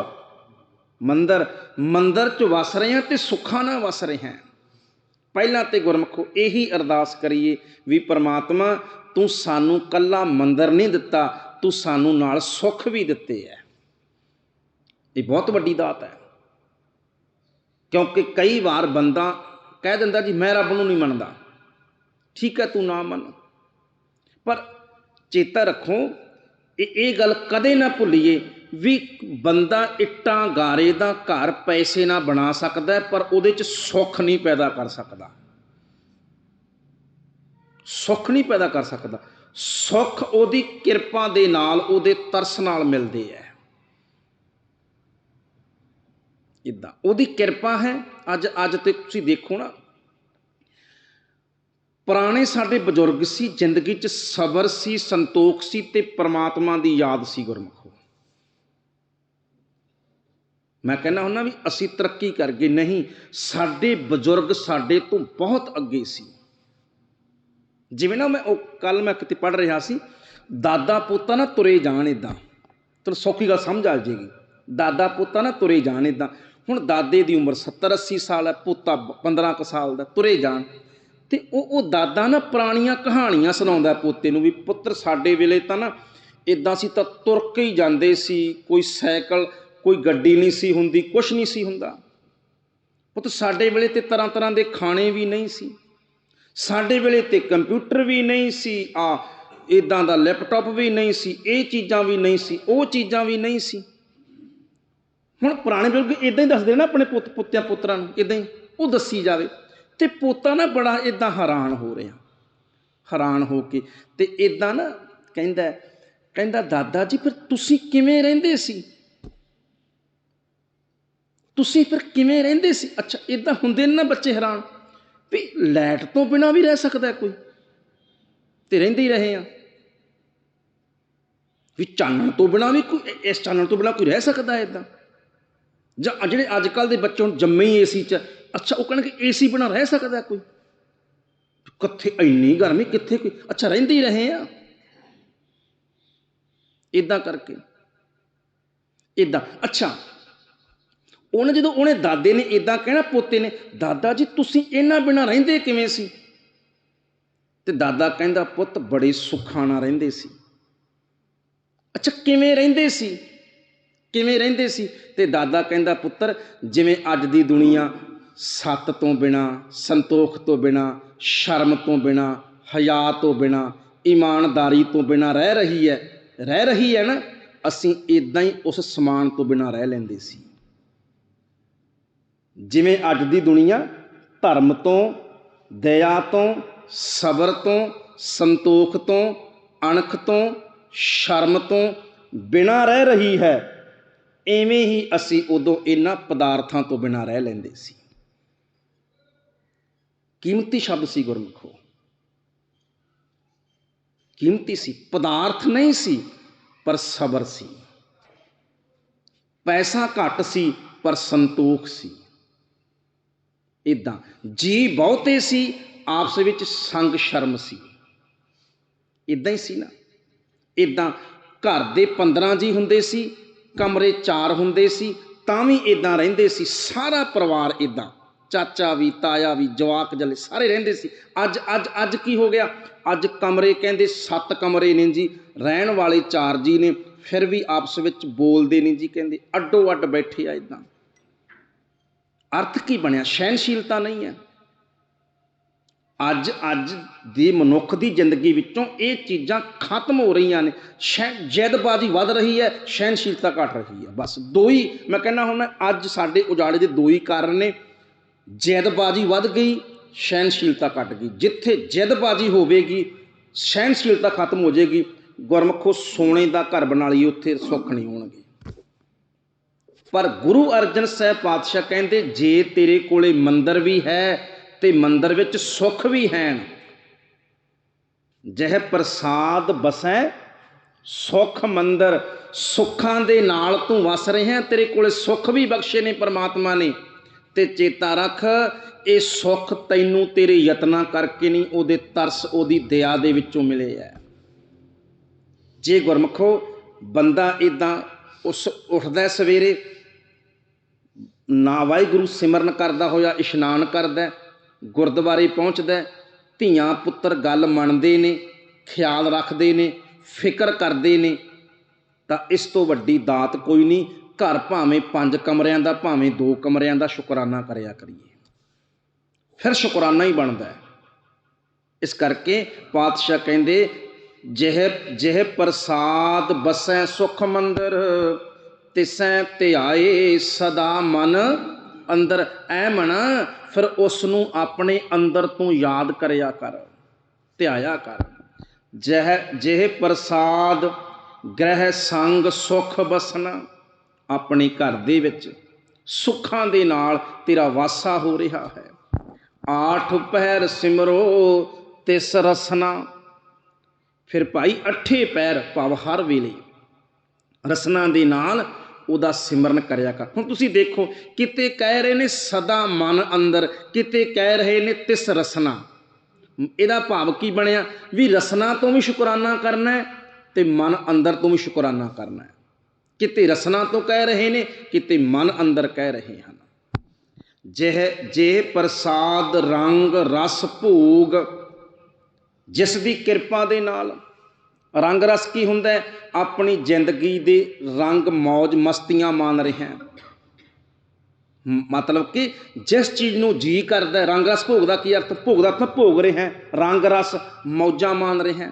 ਮੰਦਰ। ਮੰਦਰ 'ਚ ਵਸ ਰਹੇ ਹਾਂ ਤੇ ਸੁੱਖਾਂ ਨਾਲ ਵਸ ਰਹੇ ਹਾਂ। ਪਹਿਲਾਂ ਤੇ ਗੁਰਮਖੋ ਇਹੀ ਅਰਦਾਸ ਕਰੀਏ ਵੀ ਪ੍ਰਮਾਤਮਾ ਤੂੰ ਸਾਨੂੰ ਕੱਲਾ ਮੰਦਰ ਨਹੀਂ ਦਿੱਤਾ, ਤੂੰ ਸਾਨੂੰ ਨਾਲ ਸੁੱਖ ਵੀ ਦਿੱਤੇ ਹੈ ਇਹ ਬਹੁਤ ਵੱਡੀ ਦਾਤ ਹੈ ਕਿਉਂਕਿ ਕਈ ਵਾਰ ਬੰਦਾ ਕਹਿ ਦਿੰਦਾ ਜੀ, ਮੈਂ ਰੱਬ ਨੂੰ ਨਹੀਂ ਮੰਨਦਾ। ਠੀਕ ਹੈ ਤੂੰ ਨਾ ਮੰਨ। ਪਰ ਚੇਤਾ ਰੱਖੋ, ਇਹ ਇਹ ਗੱਲ ਕਦੇ ਨਾ ਭੁੱਲੀਏ ਵੀ ਬੰਦਾ ਇੱਟਾਂ ਗਾਰੇ ਦਾ ਘਰ ਪੈਸੇ ਨਾਲ ਬਣਾ ਸਕਦਾ, ਪਰ ਉਹਦੇ 'ਚ ਸੁੱਖ ਨਹੀਂ ਪੈਦਾ ਕਰ ਸਕਦਾ। ਸੁੱਖ ਨਹੀਂ ਪੈਦਾ ਕਰ ਸਕਦਾ। ਸੁੱਖ ਉਹਦੀ ਕਿਰਪਾ ਦੇ ਨਾਲ ਉਹਦੇ ਤਰਸ ਨਾਲ ਮਿਲਦੇ ਹੈ ਇਦਾਂ। ਉਹਦੀ ਕਿਰਪਾ ਹੈ। ਅੱਜ ਅੱਜ ਤੇ ਤੁਸੀਂ ਦੇਖੋ ਨਾ। ਪੁਰਾਣੇ ਸਾਡੇ ਬਜ਼ੁਰਗ ਸੀ, ਜ਼ਿੰਦਗੀ 'ਚ ਸਬਰ ਸੀ, ਸੰਤੋਖ ਸੀ ਤੇ ਪ੍ਰਮਾਤਮਾ ਦੀ ਯਾਦ ਸੀ ਗੁਰਮਖੋ। ਮੈਂ ਕਹਿੰਦਾ ਹੁੰਦਾ ਵੀ ਅਸੀਂ ਤਰੱਕੀ ਕਰ ਗਏ ਨਹੀਂ, ਸਾਡੇ ਬਜ਼ੁਰਗ ਸਾਡੇ ਤੋਂ ਬਹੁਤ ਅੱਗੇ ਸੀ। ਜਿਵੇਂ ਨਾ ਮੈਂ ਉਹ ਕੱਲ ਮੈਂ ਕਿਤੇ ਪੜ੍ਹ ਰਿਹਾ ਸੀ, ਦਾਦਾ ਪੋਤਾ ਨਾ ਤੁਰੇ ਜਾਣ ਇਦਾਂ ਤੈਨੂੰ ਸੌਖੀ ਗੱਲ ਸਮਝ ਆ ਜਾਏਗੀ। ਦਾਦਾ ਪੋਤਾ ਨਾ ਤੁਰੇ ਜਾਣ ਇਦਾਂ ਹੁਣ ਦਾਦੇ ਦੀ ਉਮਰ 70 80 ਸਾਲ ਹੈ, ਪੋਤਾ 15 ਕੁ ਸਾਲ ਦਾ, ਤੁਰੇ ਜਾਣ। ਤੇ ਉਹ ਉਹ ਦਾਦਾ ਨਾ ਪੁਰਾਣੀਆਂ ਕਹਾਣੀਆਂ ਸੁਣਾਉਂਦਾ ਪੋਤੇ ਨੂੰ ਵੀ, ਪੁੱਤਰ, ਸਾਡੇ ਵੇਲੇ ਤਾਂ ਨਾ ਇਦਾਂ ਸੀ ਤਾਂ ਤੁਰ ਕੇ ਹੀ ਜਾਂਦੇ ਸੀ, ਕੋਈ ਸਾਈਕਲ, ਕੋਈ ਗੱਡੀ ਨਹੀਂ ਸੀ ਹੁੰਦੀ ਕੁਝ ਨਹੀਂ ਸੀ ਹੁੰਦਾ। ਪੁੱਤ, ਸਾਡੇ ਵੇਲੇ ਤੇ ਤਰ੍ਹਾਂ ਤਰ੍ਹਾਂ ਦੇ ਖਾਣੇ ਵੀ ਨਹੀਂ ਸੀ। ਸਾਡੇ ਵੇਲੇ ਤੇ ਕੰਪਿਊਟਰ ਵੀ ਨਹੀਂ ਸੀ, ਆ ਇਦਾਂ ਦਾ ਲੈਪਟਾਪ ਵੀ ਨਹੀਂ ਸੀ, ਇਹ ਚੀਜ਼ਾਂ ਵੀ ਨਹੀਂ ਸੀ, ਉਹ ਚੀਜ਼ਾਂ ਵੀ ਨਹੀਂ ਸੀ। ਹੁਣ ਪੁਰਾਣੇ ਬਜ਼ੁਰਗ ਇਦਾਂ ਹੀ ਦੱਸਦੇ ਨਾ ਆਪਣੇ ਪੁੱਤ, ਪੁੱਤਿਆਂ, ਪੁੱਤਰਾਂ ਨੂੰ ਇਦਾਂ ਹੀ, ਉਹ ਦੱਸੀ ਜਾਵੇ। ਤੇ ਪੋਤਾ ਨਾ ਬੜਾ ਇਦਾਂ ਹੈਰਾਨ ਹੋ ਰਿਹਾ, ਹੈਰਾਨ ਹੋ ਕੇ, ਤੇ ਇਦਾਂ ਨਾ ਕਹਿੰਦਾ ਕਹਿੰਦਾ, ਦਾਦਾ ਜੀ, ਫਿਰ ਤੁਸੀਂ ਕਿਵੇਂ ਰਹਿੰਦੇ ਸੀ? ਤੁਸੀਂ ਫਿਰ ਕਿਵੇਂ ਰਹਿੰਦੇ ਸੀ? ਅੱਛਾ ਇਦਾਂ ਹੁੰਦੇ ਨੇ ਨਾ ਬੱਚੇ ਹੈਰਾਨ। ਵੀ ਲਾਈਟ ਤੋਂ ਬਿਨਾਂ ਵੀ ਰਹਿ ਸਕਦਾ ਕੋਈ। ਤੇ ਰਹਿੰਦੇ ਹੀ ਰਹੇ ਆ। ਵੀ ਚਾਨਣ ਤੋਂ ਬਿਨਾਂ ਵੀ ਕੋਈ ਇਸ ਚਾਨਣ ਤੋਂ ਬਿਨਾਂ ਕੋਈ ਰਹਿ ਸਕਦਾ ਇਦਾਂ? ਜਾਂ ਜਿਹੜੇ ਅੱਜ ਕੱਲ ਦੇ ਬੱਚੇ ਹੁਣ ਜੰਮੇ ਹੀ ਏਸੀ 'ਚ, ਅੱਛਾ, ਉਹ ਕਹਿਣਗੇ ਏਸੀ ਬਿਨਾਂ ਰਹਿ ਸਕਦਾ ਕੋਈ। ਕਿੱਥੇ ਇੰਨੀ ਗਰਮੀ, ਕਿੱਥੇ ਕੋਈ, ਅੱਛਾ, ਰਹਿੰਦੇ ਹੀ ਰਹੇ ਆ। ਇਦਾਂ ਕਰਕੇ। ਇਦਾਂ ਅੱਛਾ ਉਹਨੇ ਜਦੋਂ ਉਹਨੇ ਦਾਦੇ ਨੇ ਇਦਾਂ ਕਹਿਣਾ, ਪੋਤੇ ਨੇ, ਦਾਦਾ ਜੀ, ਤੁਸੀਂ ਇਹਨਾਂ ਬਿਨਾ ਰਹਿੰਦੇ ਕਿਵੇਂ ਸੀ? ਤੇ ਦਾਦਾ ਕਹਿੰਦਾ, ਪੁੱਤ, ਬੜੇ ਸੁੱਖਾਂ ਨਾਲ ਰਹਿੰਦੇ ਸੀ। ਅੱਛਾ, ਕਿਵੇਂ ਰਹਿੰਦੇ ਸੀ? ਕਿਵੇਂ ਰਹਿੰਦੇ ਸੀ? ਤੇ ਦਾਦਾ ਕਹਿੰਦਾ, ਪੁੱਤਰ, ਜਿਵੇਂ ਅੱਜ ਦੀ ਦੁਨੀਆ ਸੱਤ ਤੋਂ ਬਿਨਾ, ਸੰਤੋਖ ਤੋਂ ਬਿਨਾ, ਸ਼ਰਮ ਤੋਂ ਬਿਨਾ, ਹਯਾ ਤੋਂ ਬਿਨਾ, ਇਮਾਨਦਾਰੀ ਤੋਂ ਬਿਨਾ ਰਹਿ ਰਹੀ ਹੈ, ਰਹਿ ਰਹੀ ਹੈ ਨਾ, ਅਸੀਂ ਇਦਾਂ ਹੀ ਉਸ ਸਮਾਨ ਤੋਂ ਬਿਨਾ ਰਹਿ ਲੈਂਦੇ ਸੀ। ਜਿਵੇਂ ਅੱਜ ਦੀ ਦੁਨੀਆ ਧਰਮ ਤੋਂ, ਦਇਆ ਤੋਂ, ਸਬਰ ਤੋਂ, ਸੰਤੋਖ ਤੋਂ, ਅਣਖ ਤੋਂ, ਸ਼ਰਮ ਤੋਂ ਬਿਨਾਂ ਰਹਿ ਰਹੀ ਹੈ, ਐਵੇਂ ਹੀ ਅਸੀਂ ਉਦੋਂ ਇਹਨਾਂ ਪਦਾਰਥਾਂ ਤੋਂ ਬਿਨਾਂ ਰਹਿ ਲੈਂਦੇ ਸੀ। ਕੀਮਤੀ ਸ਼ਬਦ ਸੀ ਗੁਰਮੁਖੋ ਕੀਮਤੀ ਸੀ, ਪਦਾਰਥ ਨਹੀਂ ਸੀ, ਪਰ ਸਬਰ ਸੀ। ਪੈਸਾ ਘੱਟ ਸੀ, ਪਰ ਸੰਤੋਖ ਸੀ। ਇਦਾਂ ਜੀ ਬਹੁਤੇ ਸੀ, ਆਪਸ ਵਿੱਚ ਸੰਗ ਸ਼ਰਮ ਸੀ। ਇਦਾਂ ਹੀ ਸੀ ਨਾ। ਇਦਾਂ ਘਰ ਦੇ 15 ਜੀ ਹੁੰਦੇ ਸੀ, ਕਮਰੇ 4 ਹੁੰਦੇ ਸੀ, ਤਾਂ ਵੀ ਇਦਾਂ ਰਹਿੰਦੇ ਸੀ। ਸਾਰਾ ਪਰਿਵਾਰ ਇਦਾਂ ਚਾਚਾ ਵੀ, ਤਾਇਆ ਵੀ, ਜਵਾਕ ਜਲੇ ਸਾਰੇ ਰਹਿੰਦੇ ਸੀ। ਅੱਜ ਅੱਜ ਅੱਜ ਕੀ ਹੋ ਗਿਆ? ਅੱਜ ਕਮਰੇ ਕਹਿੰਦੇ 7 ਕਮਰੇ ਨੇ ਜੀ, ਰਹਿਣ ਵਾਲੇ 4 ਜੀ ਨੇ, ਫਿਰ ਵੀ ਆਪਸ ਵਿੱਚ ਬੋਲਦੇ ਨਹੀਂ ਜੀ ਕਹਿੰਦੇ। ਅੱਡੋ ਅੱਡ ਬੈਠੇ ਆ ਇਦਾਂ ਅਰਥ ਕੀ ਬਣਿਆ? ਸਹਿਨਸ਼ੀਲਤਾ ਨਹੀਂ ਹੈ। ਅੱਜ ਅੱਜ ਦੀ ਮਨੁੱਖ ਦੀ ਜ਼ਿੰਦਗੀ ਵਿੱਚੋਂ ਇਹ ਚੀਜ਼ਾਂ ਖਤਮ ਹੋ ਰਹੀਆਂ ਨੇ। ਸ਼ਹਿ ਜੈਦਬਾਜ਼ੀ ਵੱਧ ਰਹੀ ਹੈ ਸਹਿਨਸ਼ੀਲਤਾ ਘਟ ਰਹੀ ਹੈ। ਬਸ ਦੋ ਹੀ, ਮੈਂ ਕਹਿੰਦਾ ਹੁਣ ਅੱਜ ਸਾਡੇ ਉਜਾੜੇ ਦੇ ਦੋ ਹੀ ਕਾਰਨ ਨੇ। ਜੈਦਬਾਜ਼ੀ ਵੱਧ ਗਈ ਸਹਿਨਸ਼ੀਲਤਾ ਘਟ ਗਈ। ਜਿੱਥੇ ਜੈਦਬਾਜ਼ੀ ਹੋਵੇਗੀ ਸਹਿਨਸ਼ੀਲਤਾ ਖਤਮ ਹੋ ਜਾਏਗੀ। ਗੁਰਮਖੋ ਸੋਨੇ ਦਾ ਘਰ ਬਣਾ ਲਈ ਉੱਥੇ ਸੁੱਖ ਨਹੀਂ ਹੋਣਗੇ। ਪਰ ਗੁਰੂ ਅਰਜਨ ਸਾਹਿਬ ਪਾਤਸ਼ਾਹ ਕਹਿੰਦੇ, ਜੇ ਤੇਰੇ ਕੋਲੇ ਮੰਦਰ ਵੀ ਹੈ ਤੇ ਮੰਦਰ ਵਿੱਚ ਸੁੱਖ ਵੀ ਹੈ ਜਹ ਪ੍ਰਸਾਦ ਬਸੈ, ਸੁਖ ਮੰਦਰ। ਸੁੱਖਾਂ ਦੇ ਨਾਲ ਤੂੰ ਵਸ ਰਿਹਾ ਤੇਰੇ ਕੋਲੇ ਸੁੱਖ ਵੀ ਬਖਸ਼ੇ ਨੇ ਪਰਮਾਤਮਾ ਨੇ। ਤੇ ਚੇਤਾ ਰੱਖ, ਇਹ ਸੁੱਖ ਤੈਨੂੰ ਤੇਰੇ ਯਤਨਾਂ ਕਰਕੇ ਨਹੀਂ, ਉਹਦੇ ਤਰਸ, ਉਹਦੀ ਦਇਆ ਦੇ ਵਿੱਚੋਂ ਮਿਲੇ ਹੈ ਜੇ ਗੁਰਮਖੋ, ਬੰਦਾ ਇਦਾਂ ਉਸ, ਉੱਠਦਾ ਸਵੇਰੇ ਨਾ ਵਾਹਿਗੁਰੂ ਸਿਮਰਨ ਕਰਦਾ ਹੋਇਆ, ਇਸ਼ਨਾਨ ਕਰਦਾ ਗੁਰਦੁਆਰੇ ਪਹੁੰਚਦਾ ਧੀਆਂ ਪੁੱਤਰ ਗੱਲ ਮੰਨਦੇ ਨੇ, ਖਿਆਲ ਰੱਖਦੇ ਨੇ, ਫਿਕਰ ਕਰਦੇ ਨੇ, ਤਾਂ ਇਸ ਤੋਂ ਵੱਡੀ ਦਾਤ ਕੋਈ ਨਹੀਂ, ਘਰ ਭਾਵੇਂ ਪੰਜ ਕਮਰਿਆਂ ਦਾ, ਭਾਵੇਂ ਦੋ ਕਮਰਿਆਂ ਦਾ ਸ਼ੁਕਰਾਨਾ ਕਰਿਆ ਕਰੀਏ। ਫਿਰ ਸ਼ੁਕਰਾਨਾ ਹੀ ਬਣਦਾ ਹੈ। ਇਸ ਕਰਕੇ ਪਾਤਸ਼ਾਹ ਕਹਿੰਦੇ, ਜਿਹ ਜਿਹ ਪ੍ਰਸਾਦ ਬਸੈ ਸੁਖ ਮੰਦਰ। ਤਿਸੈ ਧਿਆਏ ਸਦਾ ਮਨ ਅੰਦਰ ਐ ਮਨ ਫਿਰ ਉਸ ਨੂੰ ਆਪਣੇ ਅੰਦਰ ਤੋਂ ਯਾਦ ਕਰਿਆ ਕਰ, ਧਿਆਇਆ ਕਰ। ਜਹ, ਜਿਹ ਪ੍ਰਸਾਦ ਗ੍ਰਹਿ ਸੰਗ ਸੁਖ ਬਸਨਾ, ਆਪਣੇ ਘਰ ਦੇ ਵਿੱਚ ਸੁੱਖਾਂ ਦੇ ਨਾਲ ਤੇਰਾ ਵਾਸਾ ਹੋ ਰਿਹਾ ਹੈ। ਆਠ ਪਹਿਰ ਸਿਮਰੋ ਤਿਸ ਰਸਨਾ, ਫਿਰ ਭਾਈ ਅੱਠੇ ਪੈਰ ਭਾਵ ਹਰ ਵੇਲੇ। ਰਸਨਾ ਦੇ ਨਾਲ ਉਹਦਾ ਸਿਮਰਨ ਕਰਿਆ ਕਰ। ਹੁਣ ਤੁਸੀਂ ਦੇਖੋ, ਕਿਤੇ ਕਹਿ ਰਹੇ ਨੇ ਸਦਾ ਮਨ ਅੰਦਰ, ਕਿਤੇ ਕਹਿ ਰਹੇ ਨੇ ਤਿਸ ਰਸਨਾ। ਇਹਦਾ ਭਾਵ ਕੀ ਬਣਿਆ? ਵੀ ਰਸਨਾ ਤੋਂ ਵੀ ਸ਼ੁਕਰਾਨਾ ਕਰਨਾ ਹੈ ਤੇ ਮਨ ਅੰਦਰ ਤੋਂ ਵੀ ਸ਼ੁਕਰਾਨਾ ਕਰਨਾ ਕਿਤੇ ਰਸਨਾ ਤੋਂ ਕਹਿ ਰਹੇ ਨੇ, ਕਿਤੇ ਮਨ ਅੰਦਰ ਕਹਿ ਰਹੇ ਹਨ। ਜਿਹ ਜੇ ਪ੍ਰਸਾਦ ਰੰਗ ਰਸ ਭੋਗ, ਜਿਸ ਦੀ ਕਿਰਪਾ ਦੇ ਨਾਲ ਰੰਗ ਰਸ ਕੀ ਹੁੰਦਾ ਹੈ? ਆਪਣੀ ਜ਼ਿੰਦਗੀ ਦੇ ਰੰਗ ਮौज ਮਸਤੀਆਂ ਮਾਣ ਰਿਹਾ ਮਤਲਬ ਕਿ ਜਿਸ ਚੀਜ਼ ਨੂੰ ਜੀ ਕਰਦਾ ਰੰਗ ਰਸ ਭੋਗ ਦਾ ਕੀ ਅਰਥ? ਭੋਗਦਾ ਅਰਥ ਭੋਗ ਰਿਹਾ ਰੰਗ ਰਸ ਮੌਜਾਂ ਮਾਣ ਰਿਹਾ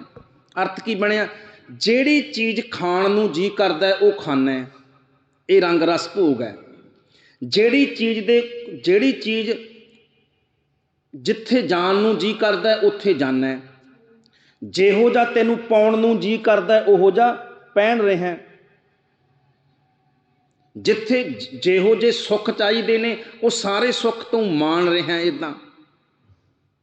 ਅਰਥ ਕੀ ਬਣਿਆ? ਜਿਹੜੀ ਚੀਜ਼ ਖਾਣ ਨੂੰ ਜੀ ਕਰਦਾ ਉਹ ਖਾਣਾ ਇਹ ਰੰਗ ਰਸ ਭੋਗ ਹੈ। ਜਿਹੜੀ ਚੀਜ਼ ਦੇ, ਜਿਹੜੀ ਚੀਜ਼ ਜਿੱਥੇ ਜਾਣ ਨੂੰ ਜੀ ਕਰਦਾ ਉੱਥੇ ਜਾਣਾ ਹੈ। ਜਿਹੋ ਜਿਹਾ ਤੈਨੂੰ ਪਾਉਣ ਨੂੰ ਜੀ ਕਰਦਾ ਉਹੋ ਜਿਹਾ ਪਹਿਨ ਰਿਹਾ ਜਿੱਥੇ ਜਿਹੋ ਜੇ ਸੁੱਖ ਚਾਹੀਦੇ ਨੇ, ਉਹ ਸਾਰੇ ਸੁੱਖ ਤੋਂ ਮਾਣ ਰਿਹਾ ਇਦਾਂ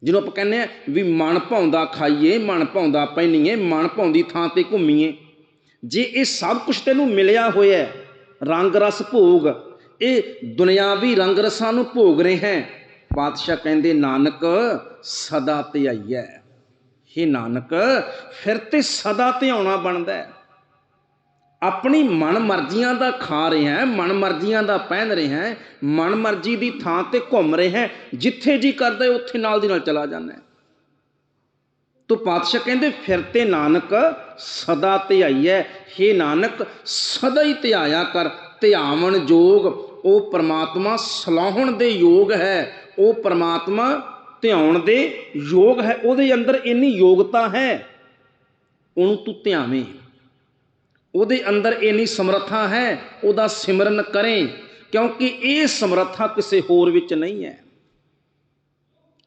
ਜਿਹਨੂੰ ਆਪਾਂ ਕਹਿੰਦੇ ਆ ਵੀ ਮਨ ਭਾਉਂਦਾ ਖਾਈਏ, ਮਨ ਭਾਉਂਦਾ ਪਹਿਨੀਏ, ਮਨ ਭਾਉਂਦੀ ਥਾਂ ਤੇ ਘੁੰਮੀਏ। ਜੇ ਇਹ ਸਭ ਕੁਝ ਤੈਨੂੰ ਮਿਲਿਆ ਹੋਇਆ ਰੰਗ ਰਸ ਭੋਗ, ਇਹ ਦੁਨਿਆਵੀ ਰੰਗ ਰਸਾਂ ਨੂੰ ਭੋਗ ਰਿਹਾ ਹੈ, ਪਾਤਸ਼ਾਹ ਕਹਿੰਦੇ, ਨਾਨਕ, ਸਦਾ ਧਿਆਈਐ हे ਨਾਨਕ, ਫਿਰ ਤੇ ਸਦਾ ਧਿਆਉਣਾ ਬਣਦਾ ਹੈ। ਆਪਣੀ ਮਨ ਮਰਜ਼ੀਆਂ ਦਾ ਖਾ ਰਿਹਾ ਹੈ ਮਨ ਮਰਜ਼ੀਆਂ ਦਾ ਪਹਿਨ ਰਿਹਾ ਹੈ ਮਨ ਮਰਜ਼ੀ ਦੀ ਥਾਂ ਤੇ ਘੁੰਮ ਰਿਹਾ ਹੈ, ਜਿੱਥੇ ਜੀ ਕਰਦਾ ਉੱਥੇ ਨਾਲ ਦੀ ਨਾਲ ਚਲਾ ਜਾਂਦਾ ਹੈ। ਤੋ ਪਾਤਸ਼ਾਹ ਕਹਿੰਦੇ, ਫਿਰ ਤੇ ਨਾਨਕ, ਸਦਾ ਧਿਆਈਐ ਹੇ ਨਾਨਕ, ਸਦਾ ਹੀ ਧਿਆਇਆ ਕਰ, ਧਿਆਵਣ ਜੋਗ। ਉਹ ਪਰਮਾਤਮਾ ਸਲਾਹਣ ਦੇ ਯੋਗ ਹੈ। ਉਹ ਪਰਮਾਤਮਾ ਧਿਆਉਣ ਦੇ ਯੋਗ ਹੈ, ਉਹਦੇ ਅੰਦਰ ਇੰਨੀ ਯੋਗਤਾ ਹੈ, ਉਹਨੂੰ ਤੂੰ ਧਿਆਵੇਂ। ਉਹਦੇ ਅੰਦਰ ਇੰਨੀ ਸਮਰੱਥਾ ਹੈ, ਉਹਦਾ ਸਿਮਰਨ ਕਰੇ, ਕਿਉਂਕਿ ਇਹ ਸਮਰੱਥਾ ਕਿਸੇ ਹੋਰ ਵਿੱਚ ਨਹੀਂ ਹੈ।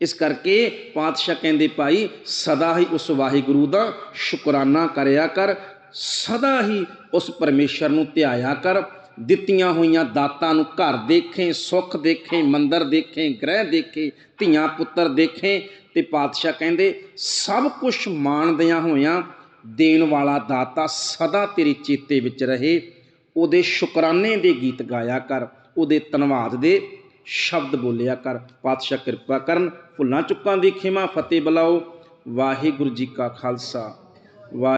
ਇਸ ਕਰਕੇ ਪਾਤਸ਼ਾਹ ਕਹਿੰਦੇ, ਭਾਈ, ਸਦਾ ਹੀ ਉਸ ਵਾਹਿਗੁਰੂ ਦਾ ਸ਼ੁਕਰਾਨਾ ਕਰਿਆ ਕਰ, ਸਦਾ ਹੀ ਉਸ ਪਰਮੇਸ਼ਰ ਨੂੰ ਧਿਆਇਆ ਕਰ ਦਿੱਤੀਆਂ ਹੋਈਆਂ ਦਾਤਾਂ ਨੂੰ ਘਰ ਦੇਖੇ, ਸੁੱਖ ਦੇਖੇ, ਮੰਦਰ ਦੇਖੇ, ਗ੍ਰਹਿ ਦੇਖੇ, ਧੀਆਂ ਪੁੱਤਰ ਦੇਖੇ ਤੇ ਪਾਤਸ਼ਾਹ ਕਹਿੰਦੇ, ਸਭ ਕੁਝ ਮਾਣਦਿਆਂ ਹੋਇਆਂ ਦੇਣ ਵਾਲਾ ਦਾਤਾ ਸਦਾ ਤੇਰੇ ਚੇਤੇ ਵਿੱਚ ਰਹੇ। ਉਹਦੇ ਸ਼ੁਕਰਾਨੇ ਦੇ ਗੀਤ ਗਾਇਆ ਕਰ, ਉਹਦੇ ਧੰਨਵਾਦ ਦੇ ਸ਼ਬਦ ਬੋਲਿਆ ਕਰ। ਪਾਤਸ਼ਾਹ ਕਿਰਪਾ ਕਰਨ ਭੁੱਲਾਂ ਚੁੱਕਾਂ ਦੀ ਖਿਮਾ, ਫਤਿਹ ਬੁਲਾਓ। ਵਾਹਿਗੁਰੂ ਜੀ ਕਾ ਖਾਲਸਾ।